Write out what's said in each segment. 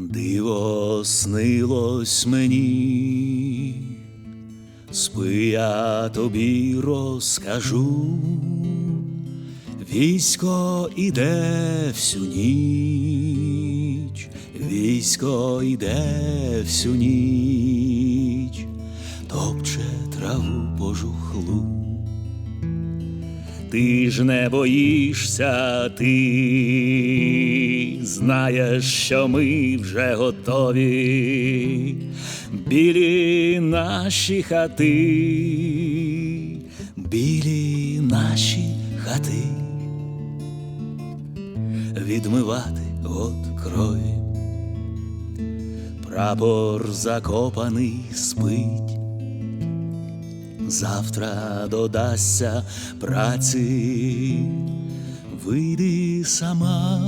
Диво снилось мені, спи я тобі розкажу, військо іде всю ніч, військо іде всю ніч, топче траву пожухлу. Ти ж не боїшся, ти знаєш, що ми вже готові, білі наші хати, білі наші хати, відмивати от крові, прапор закопаний спить. Завтра додасться праці, вийди сама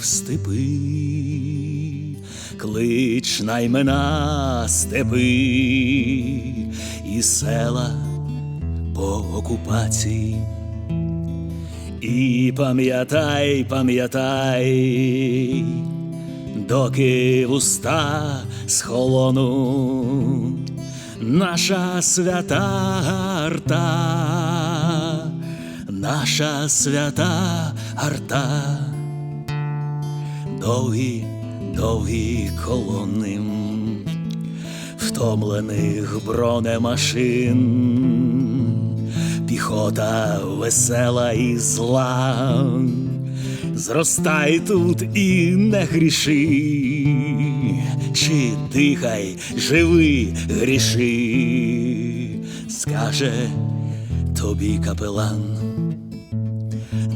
в степи, клич на імена степи і села по окупації. І пам'ятай, пам'ятай, доки вуста схолонуть, наша свята арта, наша свята арта, довгі, довгі колони. Втомлених бронемашин, піхота весела і зла. Зростай тут і не гріши, чи дихай, живи, гріши, скаже тобі капелан,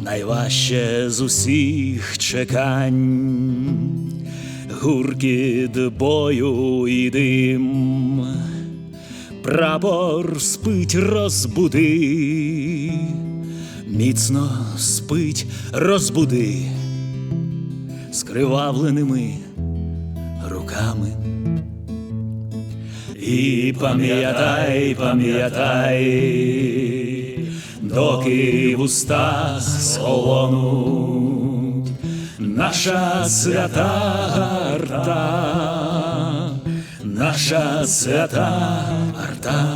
найважче з усіх чекань, гуркіт бою і дим, прапор спить, розбуди. Міцно спить, розбуди. Скривавленими руками. І пам'ятай, пам'ятай, доки в устах схолонуть, наша свята гарта, наша свята арта